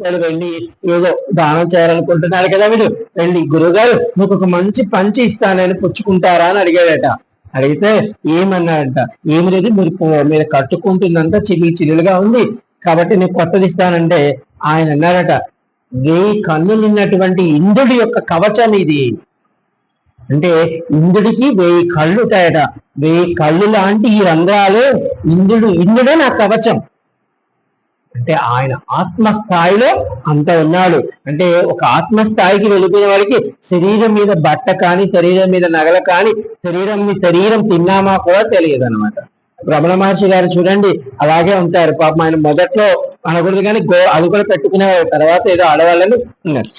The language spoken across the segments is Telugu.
రూపాయలు వెళ్ళి ఏదో దానం చేయాలనుకుంటున్నారు కదా వీడు వెళ్ళి గురుగారు మీకు ఒక మంచి పంచి ఇస్తానని పుచ్చుకుంటారా అని అడిగాడట. అడిగితే ఏమన్నాడంట ఏమి లేదు మీరు మీరు కట్టుకుంటుందంతా చిల్లు చిల్లులుగా ఉంది. కాబట్టి నేను కొత్తది ఇస్తానంటే ఆయన అన్నారట వెయ్యి కన్నులు ఉన్నటువంటి ఇంద్రుడి యొక్క కవచం ఇది. అంటే ఇంద్రుడికి వెయ్యి కళ్ళు ఉంటాయట. వెయ్యి కళ్ళు లాంటి ఈ రంధ్రాలు ఇంద్రుడు ఇంద్రుడే నా కవచం. అంటే ఆయన ఆత్మస్థాయిలో అంత ఉన్నాడు. అంటే ఒక ఆత్మస్థాయికి వెళ్ళిపోయిన వాడికి శరీరం మీద బట్ట కానీ శరీరం మీద నగల కానీ శరీరం మీ శరీరం తిన్నామా కూడా తెలియదు అనమాట రమణ మహర్షి గారు చూడండి అలాగే ఉంటారు. పాపం ఆయన మొదట్లో అనకూడదు కానీ గో అది కూడా పెట్టుకునేవారు తర్వాత ఏదో ఆడవాళ్ళని ఉన్నారు.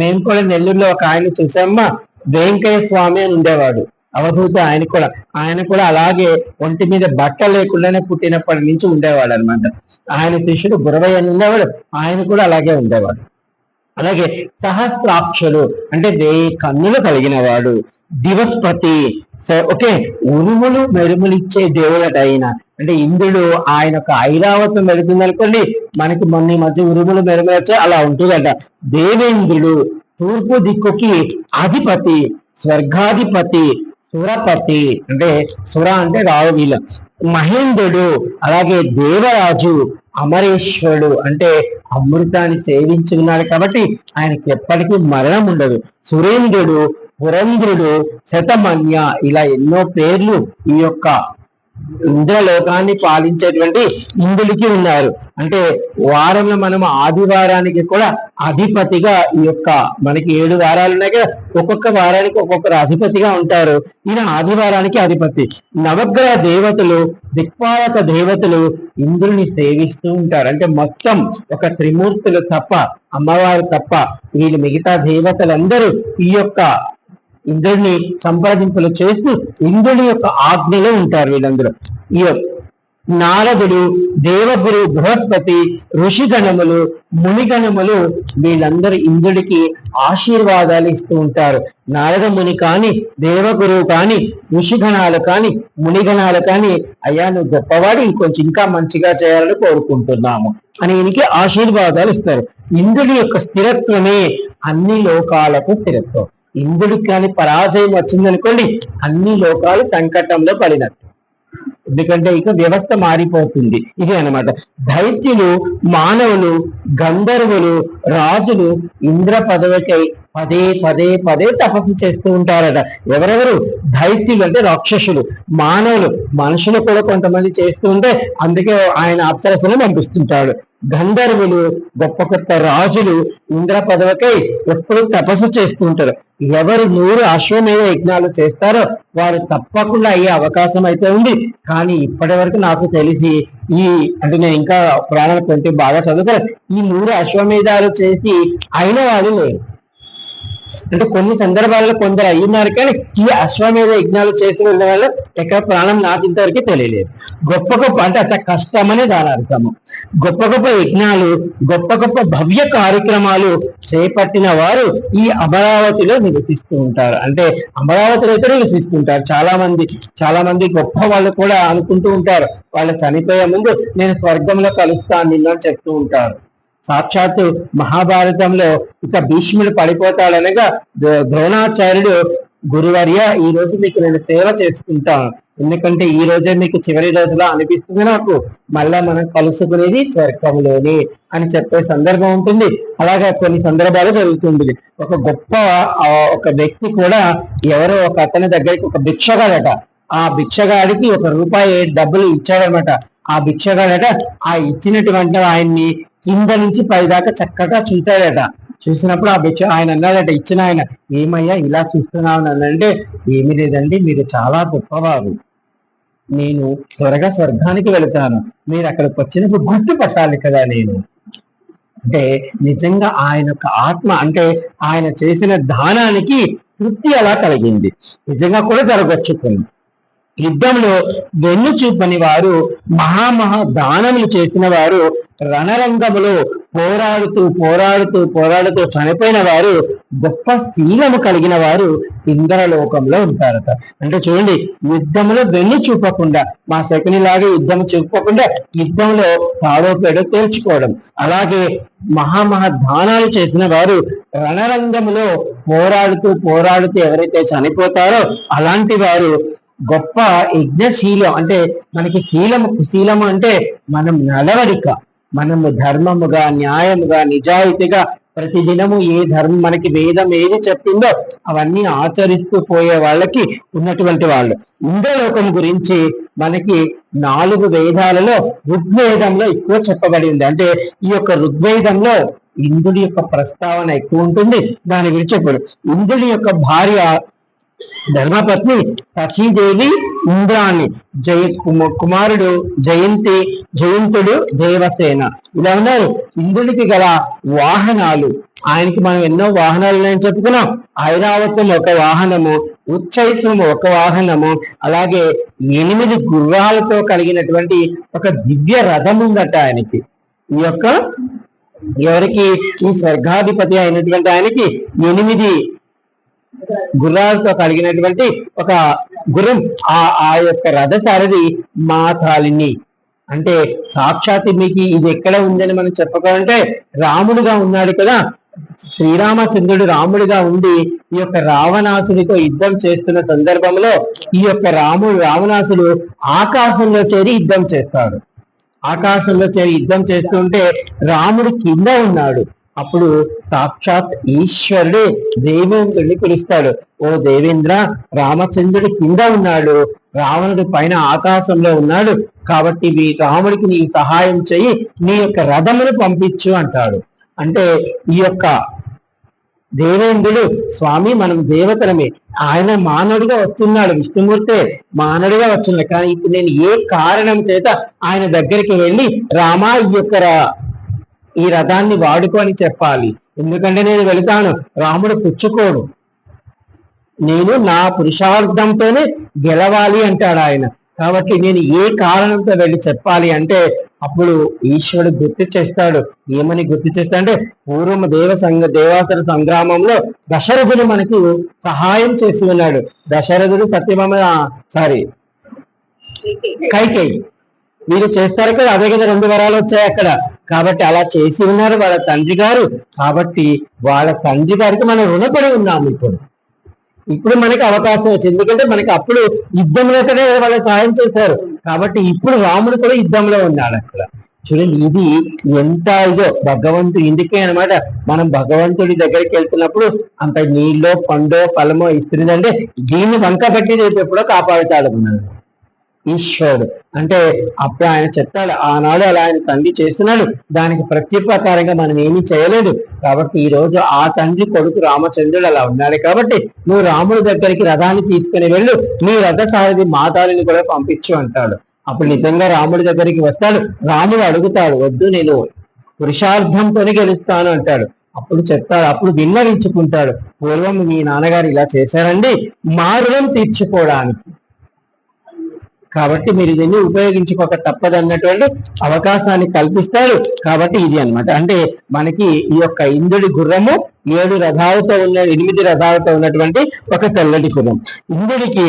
మేము కూడా నెల్లూరులో ఒక ఆయన చూసామ్మా వెంకయ్య స్వామి అని ఉండేవాడు. అవధూత ఆయన కూడా. ఆయన కూడా అలాగే ఒంటి మీద బట్ట లేకుండానే పుట్టినప్పటి నుంచి ఉండేవాడు అనమాట ఆయన శిష్యుడు గురవయ్య అని ఉండేవాడు. ఆయన కూడా అలాగే ఉండేవాడు. అలాగే సహస్రాక్షలు అంటే వెయ్యి కన్నులు కలిగిన వాడు దివస్పతి ఓకే ఉరుములు మెరుములు ఇచ్చే దేవుడట ఆయన అంటే ఇంద్రుడు ఆయన యొక్క ఐరావతం వెళుతుంది అనుకోండి మనకి మొన్న ఈ మధ్య ఉరుములు మెరుములు వచ్చాయి అలా ఉంటుందట. దేవేంద్రుడు తూర్పు దిక్కుకి అధిపతి స్వర్గాధిపతి సురపతి అంటే సుర అంటే రావు వీళ్ళ. మహేంద్రుడు అలాగే దేవరాజు అమరేశ్వరుడు అంటే అమృతాన్ని సేవించున్నాడు కాబట్టి ఆయనకి ఎప్పటికీ మరణం ఉండదు. సురేంద్రుడు పురంధ్రుడు శతమన్య ఇలా ఎన్నో పేర్లు ఈ యొక్క ఇంద్రలోకాన్ని పాలించేటువంటి ఇందులకి ఉన్నారు. అంటే వారంలో మనం ఆదివారానికి కూడా అధిపతిగా ఈ యొక్క మనకి ఏడు వారాలు ఉన్నాయి కదా ఒక్కొక్క వారానికి ఒక్కొక్కరు అధిపతిగా ఉంటారు. ఈయన ఆదివారానికి అధిపతి. నవగ్రహ దేవతలు దిక్పాలక దేవతలు ఇంద్రుని సేవిస్తూ ఉంటారు. అంటే మొత్తం ఒక త్రిమూర్తులు తప్ప అమ్మవారు తప్ప వీళ్ళు మిగతా దేవతలందరూ ఈ యొక్క ఇంద్రుడిని సంప్రదింపులు చేస్తూ ఇంద్రుడి యొక్క ఆజ్ఞలో ఉంటారు వీళ్ళందరూ. ఈ నారదుడు దేవగురు బృహస్పతి ఋషిగణములు మునిగణములు వీళ్ళందరూ ఇంద్రుడికి ఆశీర్వాదాలు ఇస్తూ ఉంటారు. నారద ముని కాని దేవగురువు కాని ఋషిగణాలు కాని మునిగణాలు కాని అయ్యా నువ్వు గొప్పవాడు ఇంకొంచెం ఇంకా మంచిగా చేయాలని కోరుకుంటున్నాము అని ఈయనకి ఆశీర్వాదాలు ఇస్తారు. ఇంద్రుడి యొక్క స్థిరత్వమే అన్ని లోకాలకు స్థిరత్వం. ఇంద్రుడికి కానీ పరాజయం వచ్చిందనుకోండి అన్ని లోకాలు సంకటంలో పడినట్టు. ఎందుకంటే ఇక వ్యవస్థ మారిపోతుంది. ఇదే అన్నమాట. దైత్యులు మానవులు గంధర్వులు రాజులు ఇంద్ర పదవికై పదే పదే పదే తపస్సు చేస్తూ ఉంటారట. ఎవరెవరు? దైత్యులు అంటే రాక్షసులు మానవులు. మనుషులు కూడా కొంతమంది చేస్తూ ఉంటే అందుకే ఆయన అప్సరసను పంపిస్తుంటాడు. గంధర్వులు గొప్ప గొప్ప రాజులు ఇంద్ర పదవికై ఎప్పుడు తపస్సు చేస్తూ ఉంటారు. ఎవరు నూరు అశ్వమేధ యజ్ఞాలు చేస్తారో వారు తప్పకుండా అయ్యే అవకాశం అయితే ఉంది. కానీ ఇప్పటి వరకు నాకు తెలిసి ఈ అంటే నేను ఇంకా ప్రాణాలు కొంటే బాగా చదువుతారు ఈ నూరు అశ్వమేధాలు చేసి అయిన వాళ్ళు లేరు అంటే కొన్ని సందర్భాల్లో కొందరు అయ్యున్నారు కానీ ఈ అశ్వమేధ యజ్ఞాలు చేసి ఉన్న వాళ్ళు ఎక్కడ ప్రాణం నాకు తెలియలేదు. గొప్ప గొప్ప అంటే అంత కష్టమనే దాని అర్థము. గొప్ప గొప్ప యజ్ఞాలు గొప్ప గొప్ప భవ్య కార్యక్రమాలు చేపట్టిన వారు ఈ అమరావతిలో నివసిస్తూ ఉంటారు. అంటే అమరావతిలో అయితే నివసిస్తుంటారు చాలా మంది చాలా మంది గొప్ప వాళ్ళు కూడా అనుకుంటూ ఉంటారు. వాళ్ళు చనిపోయే ముందు నేను స్వర్గంలో కలుస్తాను నిన్ను అని చెప్తూ ఉంటారు. సాక్షాత్తు మహాభారతంలో ఇక భీష్ముడు పడిపోతాడనగా ద్రోణాచార్యుడు గురువర్య ఈ రోజు మీకు నేను సేవ చేసుకుంటాను ఎందుకంటే ఈ రోజే మీకు చివరి రోజులా అనిపిస్తుంది నాకు. మళ్ళా మనం కలుసుకునేది స్వర్గంలోని అని చెప్పే సందర్భం ఉంటుంది. అలాగే కొన్ని సందర్భాలు జరుగుతుంది ఒక గొప్ప ఒక వ్యక్తి కూడా ఎవరో ఒక అతని దగ్గరికి ఒక భిక్షగాడట. ఆ భిక్షగాడికి ఒక రూపాయి డబ్బులు ఇచ్చాడనమాట. ఆ భిక్షగాడట ఆ ఇచ్చినటువంటి ఆయన్ని కింద నుంచి పైదాకా చక్కగా చూశాడట. చూసినప్పుడు ఆ భిక్ష ఆయన అన్నాడట ఇచ్చిన ఆయన ఏమయ్యా ఇలా చూస్తున్నావు అనంటే ఏమి లేదండి మీరు చాలా గొప్పవారు. నేను త్వరగా స్వర్గానికి వెళుతాను. మీరు అక్కడికి వచ్చినప్పుడు గుర్తుపట్టాలి కదా నేను. అంటే నిజంగా ఆయన యొక్క ఆత్మ అంటే ఆయన చేసిన దానానికి తృప్తి అలా కలిగింది. నిజంగా కూడా జరగచ్చు కొన్ని. యుద్ధంలో వెన్ను చూపని వారు మహామహా దానములు చేసిన వారు రణరంగములో పోరాడుతూ పోరాడుతూ పోరాడుతూ చనిపోయిన వారు గొప్ప శీలము కలిగిన వారు ఇంద్రలోకంలో ఉంటారట. అంటే చూడండి యుద్ధంలో వెన్ను చూపకుండా మా శకుని లాగే యుద్ధం చూపకుండా యుద్ధంలో తాడోపేడో తేల్చుకోవడం. అలాగే మహామహా దానాలు చేసిన వారు రణరంగంలో పోరాడుతూ పోరాడుతూ ఎవరైతే చనిపోతారో అలాంటి వారు గొప్ప యజ్ఞశీలం. అంటే మనకి శీలము శీలము అంటే మనం నడవడిక మనము ధర్మముగా న్యాయముగా నిజాయితీగా ప్రతిదినము ఏ ధర్మం మనకి వేదం ఏది చెప్పిందో అవన్నీ ఆచరిస్తూ పోయే వాళ్ళకి ఉన్నటువంటి వాళ్ళు. ఇంద్రలోకం గురించి మనకి నాలుగు వేదాలలో ఋగ్వేదంలో ఎక్కువ చెప్పబడి ఉంది అంటే ఈ యొక్క ఋగ్వేదంలో ఇంద్రుడి యొక్క ప్రస్తావన ఎక్కువ ఉంటుంది. దాని గురించి చెప్పాడు. ఇంద్రుడి యొక్క భార్య ధర్మపత్ని సచీదేవి ఇంద్రాణి జయ కుమారుడు జయంతి జయంతుడు దేవసేన. ఇలా ఉన్నారు ఇంద్రుడికి గల వాహనాలు. ఆయనకి మనం ఎన్నో వాహనాలు ఉన్నాయని చెప్పుకున్నాం. ఐరావతం ఒక వాహనము ఉచ్చైసం ఒక వాహనము అలాగే ఎనిమిది గుర్రాలతో కలిగినటువంటి ఒక దివ్య రథం ఉందట ఆయనకి. ఈ యొక్క ఎవరికి? ఈ స్వర్గాధిపతి అయినటువంటి ఆయనకి ఎనిమిది గుర్రాలతో కలిగినటువంటి ఒక గుర్రం. ఆ ఆ యొక్క రథసారథి మాతాలిని. అంటే సాక్షాత్ మీకు ఇది ఎక్కడ ఉందని మనం చెప్పుకోవాలంటే రాముడుగా ఉన్నాడు కదా. శ్రీరామచంద్రుడు రాముడిగా ఉండి ఈ యొక్క రావణాసుడితో యుద్ధం చేస్తున్న సందర్భంలో ఈ యొక్క రాముడు రావణాసుడు ఆకాశంలో చేరి యుద్ధం చేస్తాడు. ఆకాశంలో చేరి యుద్ధం చేస్తుంటే రాముడు కింద ఉన్నాడు. అప్పుడు సాక్షాత్ ఈశ్వరుడు దేవేంద్రుడిని పిలుస్తాడు. ఓ దేవేంద్ర రామచంద్రుడు కింద ఉన్నాడు. రావణుడు పైన ఆకాశంలో ఉన్నాడు. కాబట్టి మీ రాముడికి నీవు సహాయం చేయి నీ యొక్క రథమును పంపించు అంటాడు. అంటే ఈ యొక్క దేవేంద్రుడు స్వామి మనం దేవతలమే. ఆయన మానవుడిగా వస్తున్నాడు విష్ణుమూర్తే మానవుడిగా వస్తున్నాడు. కానీ ఇప్పుడు నేను ఏ కారణం చేత ఆయన దగ్గరికి వెళ్ళి రామా ఈ యొక్క రా- ఈ రథాన్ని వాడుకో అని చెప్పాలి. ఎందుకంటే నేను వెళతాను. రాముడు పుచ్చుకోడు. నేను నా పురుషార్థంతోనే గెలవాలి అంటాడు ఆయన. కాబట్టి నేను ఏ కారణంతో వెళ్ళి చెప్పాలి అంటే అప్పుడు ఈశ్వరుడు గుర్తు చేస్తాడు. ఏమని గుర్తు చేస్తా అంటే పూర్వం దేవ సంఘ దేవాసుర సంగ్రామంలో దశరథుడు మనకు సహాయం చేసి ఉన్నాడు. దశరథుడు సత్యభామ సారీ కైకేయి. వీరు చేస్తారు కదా? అదే కదా రెండు వరాలు వచ్చాయి అక్కడ. కాబట్టి అలా చేసి ఉన్నారు వాళ్ళ తండ్రి గారు. కాబట్టి వాళ్ళ తండ్రి గారికి మనం రుణపడి ఉన్నాము ఇప్పుడు. ఇప్పుడు మనకి అవకాశం వచ్చింది. ఎందుకంటే మనకి అప్పుడు యుద్ధంలోనే వాళ్ళు సహాయం చేశారు. కాబట్టి ఇప్పుడు రాముడు కూడా యుద్ధంలో ఉన్నాడు అక్కడ. చూడండి ఇది ఎంత ఇదో భగవంతుడు ఇందుకే అన్నమాట. మనం భగవంతుడి దగ్గరికి వెళ్తున్నప్పుడు అంత నీళ్ళో పండో ఫలమో ఇస్తుందంటే దీన్ని వంక పెట్టి రేపు ఎప్పుడో కాపాడుతాడు మనల్ని. ఈశ్వరుడు. అంటే అప్పుడు ఆయన చెప్తాడు ఆనాడు అలా ఆయన తండ్రి చేస్తున్నాడు దానికి ప్రత్యుపకారంగా మనం ఏమీ చేయలేదు. కాబట్టి ఈ రోజు ఆ తండ్రి కొడుకు రామచంద్రుడు అలా ఉన్నాడు. కాబట్టి నువ్వు రాముడి దగ్గరికి రథాన్ని తీసుకుని వెళ్ళు. నీ రథ సారథి మాతాలని కూడా పంపించు అంటాడు. అప్పుడు నిజంగా రాముడి దగ్గరికి వస్తాడు. రాముడు అడుగుతాడు వద్దు నేను పురుషార్థంతోనే గెలుస్తాను అంటాడు. అప్పుడు చెప్తాడు అప్పుడు విన్నవించుకుంటాడు. పూర్వం మీ నాన్నగారు ఇలా చేశారండి. మారుణం తీర్చుకోవడానికి కాబట్టి మీరు దీన్ని ఉపయోగించుకోక తప్పదన్నటువంటి అవకాశాన్ని కల్పిస్తాడు. కాబట్టి ఇది అన్నమాట. అంటే మనకి ఈ యొక్క ఇంద్రుడి గుర్రము ఏడు రథాలతో ఉన్న ఎనిమిది రథాలతో ఉన్నటువంటి ఒక తెల్లటి గుర్రం. ఇంద్రుడికి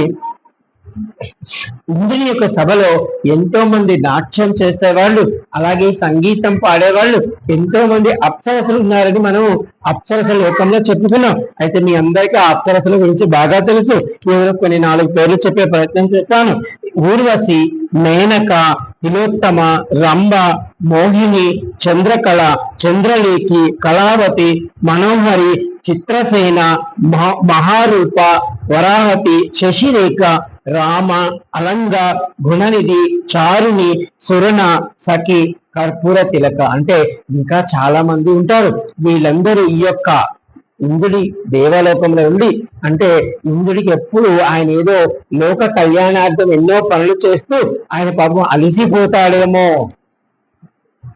ఇంద్రుని యొక్క సభలో ఎంతో మంది నాట్యం చేసేవాళ్ళు అలాగే సంగీతం పాడేవాళ్ళు ఎంతో మంది అప్సరసలు ఉన్నారని మనం అప్సరస లోకంలో చెప్పుకున్నాం. అయితే మీ అందరికీ ఆ అప్సరసల గురించి బాగా తెలుసు. ఏదో కొన్ని నాలుగు పేర్లు చెప్పే ప్రయత్నం చేస్తాను. ఊర్వశి మేనక తిలోత్తమ రంభ మోహిని చంద్రకళ చంద్రలేఖి కళావతి మనోహరి చిత్రసేన మహారూప వరాహతి శశిరేఖ రామ అలంగ గుణనిధి చారుని సురణ సఖి కర్పూర తిలక. అంటే ఇంకా చాలా మంది ఉంటారు. వీళ్ళందరూ ఈ యొక్క ఇంద్రుడి దేవలోకంలో ఉంది అంటే ఇంద్రుడికి ఎప్పుడు ఆయన ఏదో లోక కళ్యాణార్థం ఎన్నో పనులు చేస్తూ ఆయన పాపం అలిసిపోతాడేమో.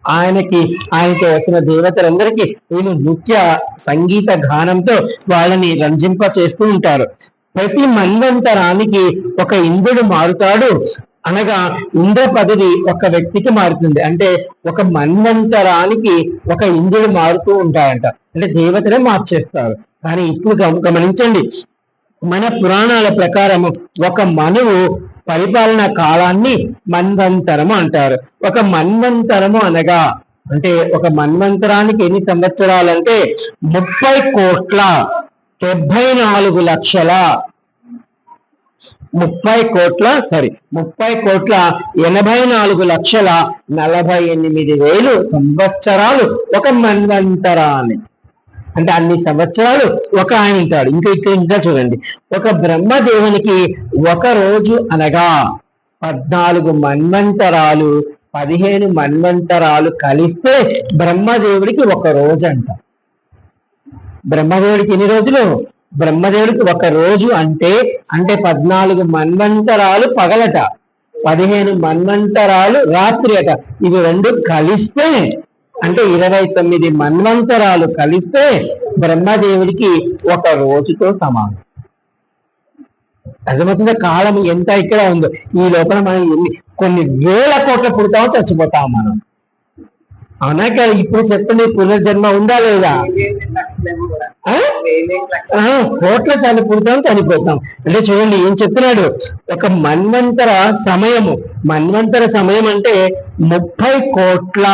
ఆయనకి ఆయనకి వచ్చిన దేవతలందరికీ వీళ్ళు నృత్య సంగీత గానంతో వాళ్ళని రంజింప చేస్తూ ఉంటారు. ప్రతి మన్వంతరానికి ఒక ఇంద్రుడు మారుతాడు. అనగా ఇంద్ర పదవి ఒక వ్యక్తికి మారుతుంది. అంటే ఒక మన్వంతరానికి ఒక ఇంద్రుడు మారుతూ ఉంటాడంట. అంటే దేవతలే మార్చేస్తారు. కానీ ఇప్పుడు గమనించండి. మన పురాణాల ప్రకారం ఒక మనువు పరిపాలన కాలాన్ని మన్వంతరము అంటారు. ఒక మన్వంతరము అనగా అంటే ఒక మన్వంతరానికి ఎన్ని సంవత్సరాలంటే ముప్పై కోట్ల డెబ్బై నాలుగు లక్షల ముప్పై కోట్ల సారీ ముప్పై కోట్ల ఎనభై నాలుగు లక్షల నలభై ఎనిమిది వేలు సంవత్సరాలు ఒక మన్వంతరాన్ని. అంటే అన్ని సంవత్సరాలు ఒక ఆయన ఉంటాడు. ఇంకా ఇక్కడ ఇంకా చూడండి. ఒక బ్రహ్మదేవునికి ఒక రోజు అనగా పద్నాలుగు మన్వంతరాలు పదిహేను మన్వంతరాలు కలిస్తే బ్రహ్మదేవుడికి ఒక రోజు అంట బ్రహ్మదేవుడికి ఎన్ని రోజులు? బ్రహ్మదేవుడికి ఒక రోజు అంటే అంటే పద్నాలుగు మన్వంతరాలు పగలట. పదిహేను మన్వంతరాలు రాత్రి అట. ఇవి రెండు కలిస్తే అంటే ఇరవై తొమ్మిది మన్వంతరాలు కలిస్తే బ్రహ్మదేవుడికి ఒక రోజుతో సమానం. అర్థమవుతుందా? కాలం ఎంత ఇక్కడ ఉందో. ఈ లోపల మనం కొన్ని వేల కోట్ల పుడతామో చచ్చిపోతాం మనం. అవునా కదా ఇప్పుడు చెప్పండి పునర్జన్మ ఉందా లేదా? కోట్ల చనిపోతాం చనిపోతాం. అంటే చూడండి ఏం చెప్తున్నాడు? ఒక మన్వంతర సమయము. మన్వంతర సమయం అంటే ముప్పై కోట్ల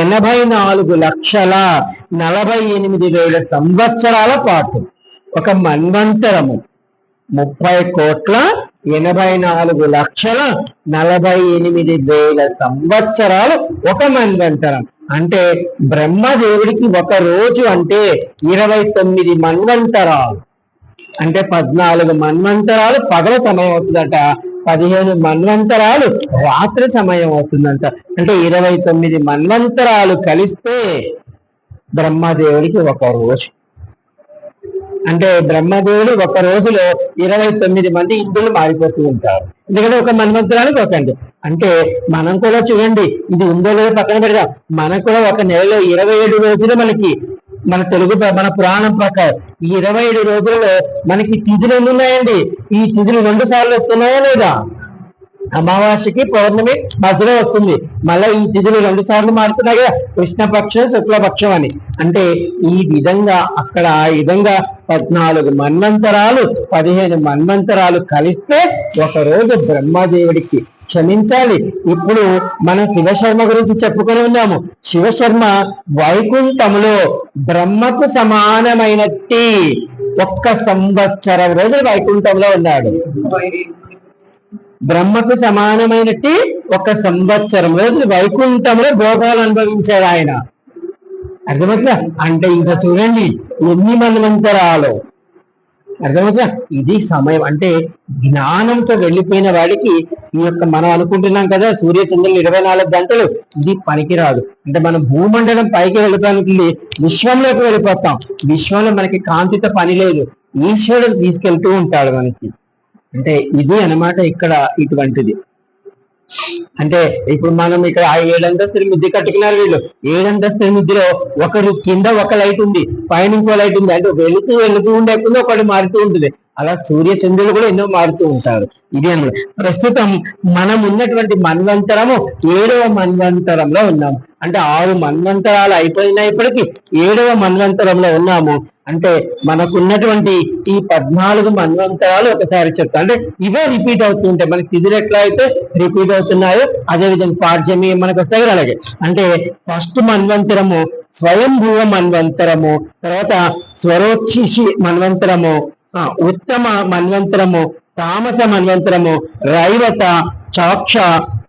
ఎనభై నాలుగు లక్షల నలభై ఎనిమిది వేల సంవత్సరాల పాటు. ఒక మన్వంతరము. ముప్పై కోట్ల ఎనభై నాలుగు లక్షల నలభై ఎనిమిది వేల సంవత్సరాలు ఒక మన్వంతరం అంటే బ్రహ్మదేవుడికి ఒక రోజు అంటే ఇరవై తొమ్మిది మన్వంతరాలు అంటే పద్నాలుగు మన్వంతరాలు పగల సమయం అవుతుందట. పదిహేను మన్వంతరాలు రాత్రి సమయం అవుతుందంట. అంటే ఇరవై తొమ్మిది మన్వంతరాలు కలిస్తే బ్రహ్మదేవుడికి ఒక రోజు. అంటే బ్రహ్మదేవుడు ఒక రోజులో ఇరవై తొమ్మిది మంది ఇంద్రులు మారిపోతూ ఉంటారు. ఎందుకంటే ఒక మన్వంతరానికి ఒకండి అంటే మనం కూడా చూడండి ఇది ఉందో లేదో పక్కన పెడదాం. మనకు కూడా ఒక నెలలో ఇరవై ఏడు రోజులు మనకి మన తెలుగు ప్ర- మన పురాణం ప్రకారం ఈ ఇరవై ఏడు రోజుల్లో మనకి తిథులు ఎన్ని ఉన్నాయండి? ఈ తిథులు రెండు సార్లు వస్తున్నాయా లేదా? అమావాస్యకి పౌర్ణమి మధ్యలో వస్తుంది. మళ్ళీ ఈ తిథులు రెండు సార్లు మారుతున్నాయి కదా. కృష్ణపక్షం శుక్లపక్షం అని. అంటే ఈ విధంగా అక్కడ ఆ విధంగా పద్నాలుగు మన్వంతరాలు పదిహేను మన్వంతరాలు కలిస్తే ఒక రోజు బ్రహ్మదేవుడికి క్షమించాలి. ఇప్పుడు మనం శివశర్మ గురించి చెప్పుకొని ఉన్నాము. శివశర్మ వైకుంఠములో బ్రహ్మకు సమానమైనట్టి ఒక్క సంవత్సరం రోజులు వైకుంఠంలో ఉన్నాడు. బ్రహ్మకు సమానమైనట్టి ఒక సంవత్సరం రోజులు వైకుంఠంలో భోగాలు అనుభవించాడు ఆయన. అర్థమవుతుందా? అంటే ఇంకా చూడండి ఎన్ని మన్వంతరాలు. అర్థమవుతుందా? ఇది సమయం. అంటే జ్ఞానంతో వెళ్ళిపోయిన వాడికి ఈ యొక్క మనం అనుకుంటున్నాం కదా సూర్య చంద్రులు ఇరవై నాలుగు గంటలు. ఇది పనికిరాదు. అంటే మనం భూమండలం పైకి వెళ్ళడానికి విశ్వంలోకి వెళ్ళిపోతాం. విశ్వంలో మనకి కాంతితో పని లేదు. ఈశ్వరుడు తీసుకెళ్తూ ఉంటాడు మనకి. అంటే ఇది అన్నమాట ఇక్కడ ఇటువంటిది. అంటే ఇప్పుడు మనం ఇక్కడ ఆ ఏడంతస్తుల మిద్ది కట్టుకున్నారు వీళ్ళు. ఏడంతస్తుల మిద్దిలో ఒకరు కింద ఒక లైట్ ఉంది పైన ఇంకో లైట్ ఉంది. అంటే వెళుతూ వెళుతూ ఉండకుండా ఒకటి మారుతూ ఉంటుంది. అలా సూర్య చంద్రులు కూడా ఎన్నో మారుతూ ఉంటారు. ఇది అన్నమాట ప్రస్తుతం మనం ఉన్నటువంటి మన్వంతరము ఏడవ మన్వంతరంలో ఉన్నాము అంటే ఆరు మన్వంతరాలు అయిపోయినప్పటికీ ఏడవ మన్వంతరంలో ఉన్నాము. అంటే మనకున్నటువంటి ఈ పద్నాలుగు మన్వంతరాలు ఒకసారి చెప్తాం అంటే ఇవే రిపీట్ అవుతుంటాయి మనకి తిథులు ఎట్లా అయితే రిపీట్ అవుతున్నాయో అదే విధంగా మనకు వస్తాయి కదా అలాగే. అంటే ఫస్ట్ మన్వంతరము స్వయంభూవ మన్వంతరము తర్వాత స్వరోక్షిషి మన్వంతరము ఉత్తమ మన్వంతరము తామస మన్వంతరము రైవత చాక్ష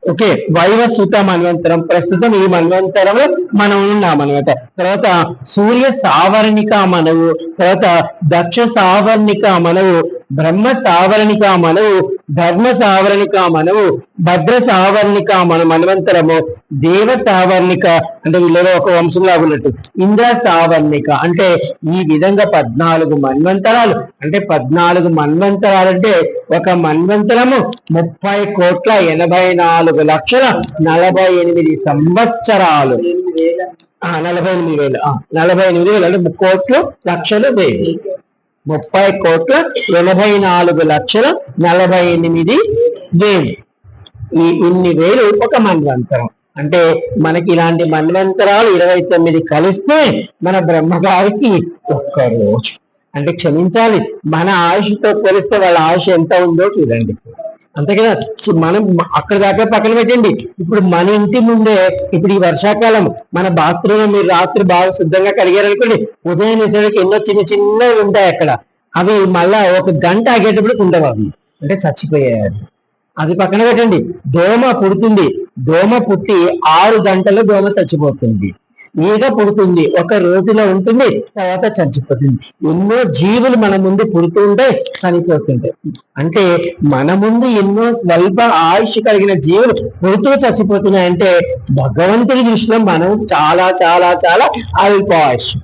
ఓకే వైవసుత మన్వంతరం ప్రస్తుతం ఈ మన్వంతరము మనం ఉన్నాం అనమాట తర్వాత సూర్య సావర్ణిక మనవు తర్వాత దక్ష సావర్ణిక మనవు బ్రహ్మ సావరణిక మనవు ధర్మ సావరణిక మనవు భద్ర సావరణిక మన మన్వంతరము దేవ సావర్ణిక అంటే వీళ్ళలో ఒక వంశంలా ఉన్నట్టు. ఇంద్ర సావర్ణిక అంటే ఈ విధంగా పద్నాలుగు మన్వంతరాలు. అంటే పద్నాలుగు మన్వంతరాలు అంటే ఒక మన్వంతరము ముప్పై కోట్ల ఎనభై నాలుగు లక్షల నలభై ఎనిమిది సంవత్సరాలు. నలభై ఎనిమిది వేలు. నలభై ఎనిమిది వేలు. అంటే కోట్లు లక్షలు వేలు. ముప్పై కోట్ల ఎనభై నాలుగు లక్షల నలభై ఎనిమిది వేలు. ఈ ఇన్ని వేలు ఒక మన్వంతరం అంటే మనకి ఇలాంటి మన్వంతరాలు ఇరవై తొమ్మిది కలిస్తే మన బ్రహ్మగారికి ఒక్క రోజు. అంటే క్షమించాలి. మన ఆయుష్తో పోలిస్తే వాళ్ళ ఆయుష్ ఎంత ఉందో చూడండి. అంతే కదా? మనం అక్కడ దాకా పక్కన పెట్టండి. ఇప్పుడు మన ఇంటి ముందే ఇప్పుడు ఈ వర్షాకాలం మన బాత్రూమ్ మీరు రాత్రి బాగా శుద్ధంగా కడిగారనుకోండి ఉదయం వేసేటికి ఎన్నో చిన్న చిన్నవి ఉంటాయి అక్కడ. అవి మళ్ళా ఒక గంట ఆగేటప్పుడు ఉండవు అంటే చచ్చిపోయాయి. అది పక్కన పెట్టండి. దోమ పుడుతుంది. దోమ పుట్టి ఆరు గంటలు దోమ చచ్చిపోతుంది. ఈగ పుడుతుంది. ఒక రోజులో ఉంటుంది తర్వాత చచ్చిపోతుంది. ఎన్నో జీవులు మన ముందు పుడుతుంటే చనిపోతుంటాయి. అంటే మన ముందు ఎన్నో స్వల్ప ఆయుష్ కలిగిన జీవులు పుడుతూ చచ్చిపోతున్నాయంటే భగవంతుడి దృష్టిలో మనం చాలా చాలా చాలా అల్ప ఆయుష్.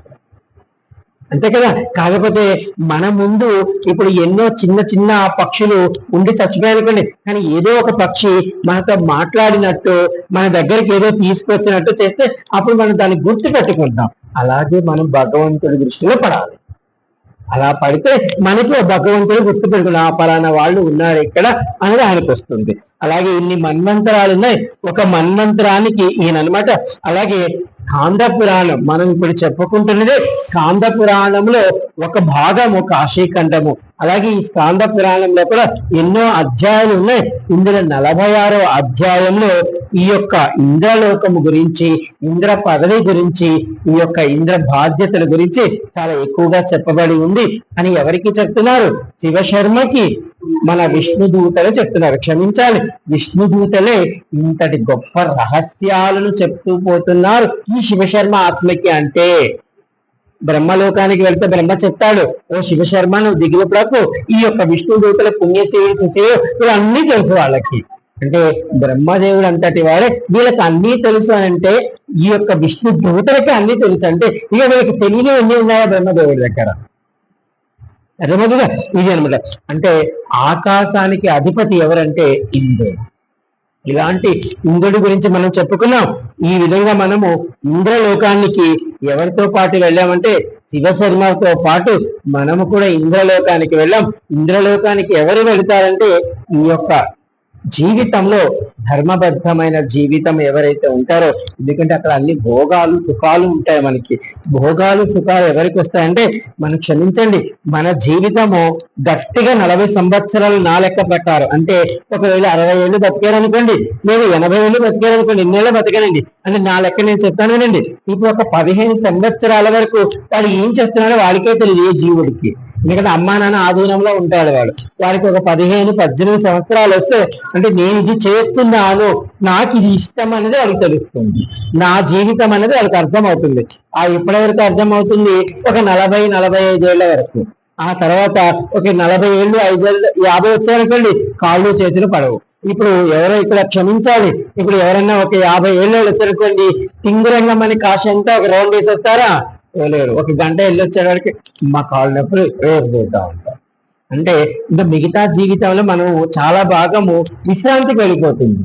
అంతే కదా? కాకపోతే మన ముందు ఇప్పుడు ఎన్నో చిన్న చిన్న పక్షులు ఉండి చచ్చిపోయానుకోండి కానీ ఏదో ఒక పక్షి మనతో మాట్లాడినట్టు మన దగ్గరికి ఏదో తీసుకొచ్చినట్టు చేస్తే అప్పుడు మనం దాన్ని గుర్తు పెట్టుకుంటాం. అలాగే మనం భగవంతుడి దృష్టిలో పడాలి. అలా పడితే మనకి భగవంతుడు గుర్తు పెట్టుకుని ఆ పలానా వాళ్ళు ఉన్నారు ఇక్కడ అనేది ఆయనకు వస్తుంది. అలాగే ఇన్ని మన్వంతరాలు ఉన్నాయి ఒక మన్వంతరానికి ఈయన అనమాట అలాగే స్కాంద పురాణం మనం ఇప్పుడు చెప్పుకుంటున్నదే స్కాంద పురాణంలో ఒక భాగము కాశీఖండము అలాగే ఈ స్కాంద పురాణంలో కూడా ఎన్నో అధ్యాయాలు ఉన్నాయి. ఇందులో నలభై ఆరో అధ్యాయంలో ఈ యొక్క ఇంద్రలోకము గురించి ఇంద్ర పదవి గురించి ఈ యొక్క ఇంద్ర బాధ్యతల గురించి చాలా ఎక్కువగా చెప్పబడి ఉంది. అని ఎవరికి చెప్తున్నారు? శివశర్మకి. మన విష్ణు దూతలు చెప్తున్నారు. క్షమించాలి. విష్ణు దూతలే ఇంతటి గొప్ప రహస్యాలను చెప్తూ పోతున్నారు. ఈ శివశర్మ ఆత్మకి అంటే బ్రహ్మలోకానికి వెళ్తే బ్రహ్మ చెప్తాడు ఓ శివశర్మ నువ్వు దిగులు ఈ యొక్క విష్ణు దూతల పుణ్యశీవుడు సుశీవుడు ఇవన్నీ తెలుసు వాళ్ళకి. అంటే బ్రహ్మదేవుడు అంతటి వాడే. వీళ్ళకి అన్నీ తెలుసు అని అంటే ఈ యొక్క విష్ణు దూతలకి అన్నీ తెలుసు అంటే ఇక వీళ్ళకి తెలియని ఎన్ని ఉన్నాయా బ్రహ్మదేవుడి దగ్గర? అర్థమవుతుందా? ఇది అనమాట. అంటే ఆకాశానికి అధిపతి ఎవరంటే ఇంద్రుడు. ఇలాంటి ఇంద్రుడి గురించి మనం చెప్పుకున్నాం. ఈ విధంగా మనము ఇంద్రలోకానికి ఎవరితో పాటు వెళ్ళామంటే శివశర్మతో పాటు మనము కూడా ఇంద్రలోకానికి వెళ్ళాం. ఇంద్రలోకానికి ఎవరు వెళ్తారంటే ఈ యొక్క జీవితంలో ధర్మబద్ధమైన జీవితం ఎవరైతే ఉంటారో ఎందుకంటే అక్కడ అన్ని భోగాలు సుఖాలు ఉంటాయి మనకి. భోగాలు సుఖాలు ఎవరికి వస్తాయంటే మనం క్షమించండి మన జీవితము గట్టిగా నలభై సంవత్సరాలు నా లెక్క ప్రకారం. అంటే ఒకవేళ అరవై ఏళ్ళు బతికారనుకోండి లేదు ఎనభై ఏళ్ళు బతికారనుకోండి ఇన్నేళ్ళు బతకనండి. అంటే నా లెక్క నేను చెప్తాను వినండి. ఇప్పుడు ఒక పదిహేను సంవత్సరాల వరకు వాడు ఏం చేస్తున్నాడో వాడికే తెలియదు ఏ జీవుడికి. ఎందుకంటే అమ్మా నాన్న ఆధీనంలో ఉంటాడు వాడు. వాడికి ఒక పదిహేను పద్దెనిమిది సంవత్సరాలు వస్తే అంటే నేను ఇది చేస్తున్నాను నాకు ఇది ఇష్టం అనేది వాడికి తెలుస్తుంది. నా జీవితం అనేది వాళ్ళకి అర్థమవుతుంది. ఆ ఇప్పటి వరకు అర్థమవుతుంది ఒక నలభై నలభై ఐదేళ్ళ వరకు. ఆ తర్వాత ఒక నలభై ఏళ్ళు ఐదేళ్ళు యాభై వచ్చారనుకోండి కాళ్ళు చేతులు పడవు. ఇప్పుడు ఎవరో ఇక్కడ క్షమించాలి. ఇప్పుడు ఎవరైనా ఒక యాభై ఏళ్ళు వచ్చారనుకోండి తింగురంగం అని కాశంతా ఒక రౌండ్ వేసి వస్తారా లేరు ఒక గంట వెళ్ళొచ్చేవాడికి మా కాళ్ళ నొప్పులు రేపు పోతా ఉంటాం అంటే ఇంకా మిగతా జీవితంలో మనం చాలా భాగము విశ్రాంతికి వెళ్ళిపోతుంది.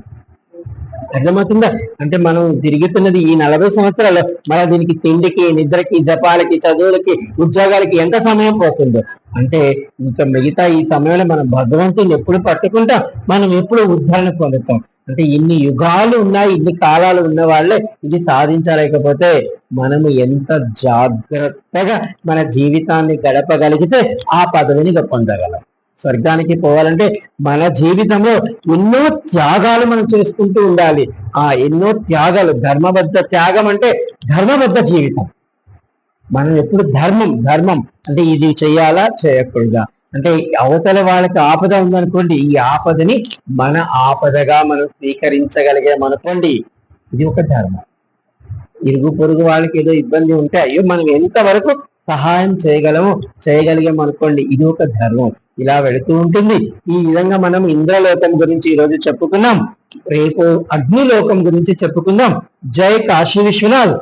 అర్థమవుతుందా? అంటే మనం తిరుగుతున్నది ఈ నలభై సంవత్సరాలు మన దీనికి తిండికి నిద్రకి జపాలకి చదువులకి ఉద్యోగాలకి ఎంత సమయం పోతుందో. అంటే ఇంకా మిగతా ఈ సమయంలో మనం భగవంతుని ఎప్పుడు పట్టుకుంటాం? మనం ఎప్పుడు ఉద్ధరణ పొందుతాం? అంటే ఇన్ని యుగాలు ఉన్నాయి ఇన్ని కాలాలు ఉన్న వాళ్ళే ఇది సాధించలేకపోతే మనము ఎంత జాగ్రత్తగా మన జీవితాన్ని గడపగలిగితే ఆ పదవిని పొందగలం. స్వర్గానికి పోవాలంటే మన జీవితంలో ఎన్నో త్యాగాలు మనం చేసుకుంటూ ఉండాలి. ఆ ఎన్నో త్యాగాలు ధర్మబద్ధ త్యాగం అంటే ధర్మబద్ధ జీవితం. మనం ఎప్పుడు ధర్మం ధర్మం అంటే ఇది చేయాలా చేయకూడదా? అంటే అవతల వాళ్ళకి ఆపద ఉందనుకోండి ఈ ఆపదని మన ఆపదగా మనం స్వీకరించగలిగాం అనుకోండి ఇది ఒక ధర్మం. ఇరుగు పొరుగు వాళ్ళకి ఏదో ఇబ్బంది ఉంటే అయ్యో మనం ఎంతవరకు సహాయం చేయగలము చేయగలిగాం అనుకోండి ఇది ఒక ధర్మం. ఇలా వెళుతూ ఉంటుంది. ఈ విధంగా మనం ఇంద్రలోకం గురించి ఈ రోజు చెప్పుకున్నాం. రేపు అగ్నిలోకం గురించి చెప్పుకుందాం. జై కాశీ విశ్వనాథ్.